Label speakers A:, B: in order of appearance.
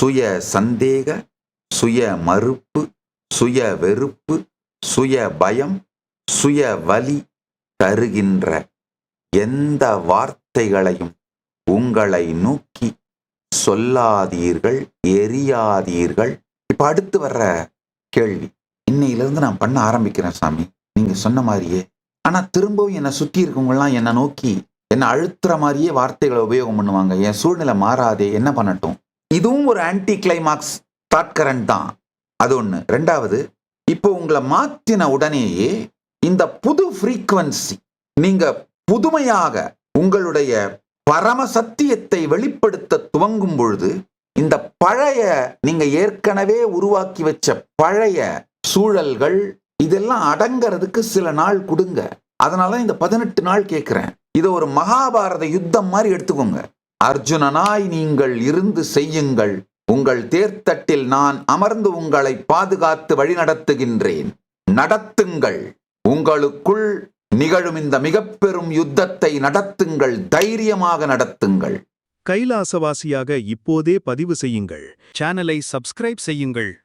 A: சுய சந்தேக சுய மறுப்பு சுய வெறுப்பு சுய பயம் சுய வலி தருகின்ற எந்த வார்த்தைகளையும் உங்களை நோக்கி சொல்லாதீர்கள் எரியாதீர்கள். இப்ப அடுத்து வர்ற கேள்வி. இன்னையிலிருந்து நான் பண்ண ஆரம்பிக்கிறேன் சாமி. நீங்க சொன்ன மாதிரியே. ஆனா திரும்பவும் என்னை சுற்றி இருக்கவங்கலாம் என்னை நோக்கி என்னை அழுத்துற மாதிரியே வார்த்தைகளை உபயோகம் பண்ணுவாங்க. என் சூழ்நிலை மாறாதே. என்ன பண்ணட்டும்? இதுவும் ஒரு ஆன்டி கிளைமாக்ஸ் தாட் கரண்ட் தான். அது ஒன்று ரெண்டாவது இப்போ உங்களை மாற்றின உடனேயே இந்த புது ஃப்ரீக்குவன்சி நீங்க புதுமையாக உங்களுடைய பரம சத்தியத்தை வெளிப்படுத்த துவங்கும் பொழுது இந்த பழைய நீங்க ஏற்கனவே உருவாக்கி வச்ச பழைய சூழல்கள் இதெல்லாம் அடங்கிறதுக்கு சில நாள் கொடுங்க. அதனால இந்த பதினெட்டு நாள் கேட்கிறேன் இதை ஒரு மகாபாரத யுத்தம் மாதிரி எடுத்துக்கோங்க. அர்ஜுனனாய் நீங்கள் இருந்து செய்யுங்கள். உங்கள் தேர்த்தட்டில் நான் அமர்ந்து உங்களை பாதுகாத்து வழிநடத்துகின்றேன். நடத்துங்கள். உங்களுக்குள் நிகழும் இந்த மிகப்பெரும் யுத்தத்தை நடத்துங்கள். தைரியமாக நடத்துங்கள்.
B: கைலாசவாசியாக இப்போதே பதிவு செய்யுங்கள். சேனலை சப்ஸ்கிரைப் செய்யுங்கள்.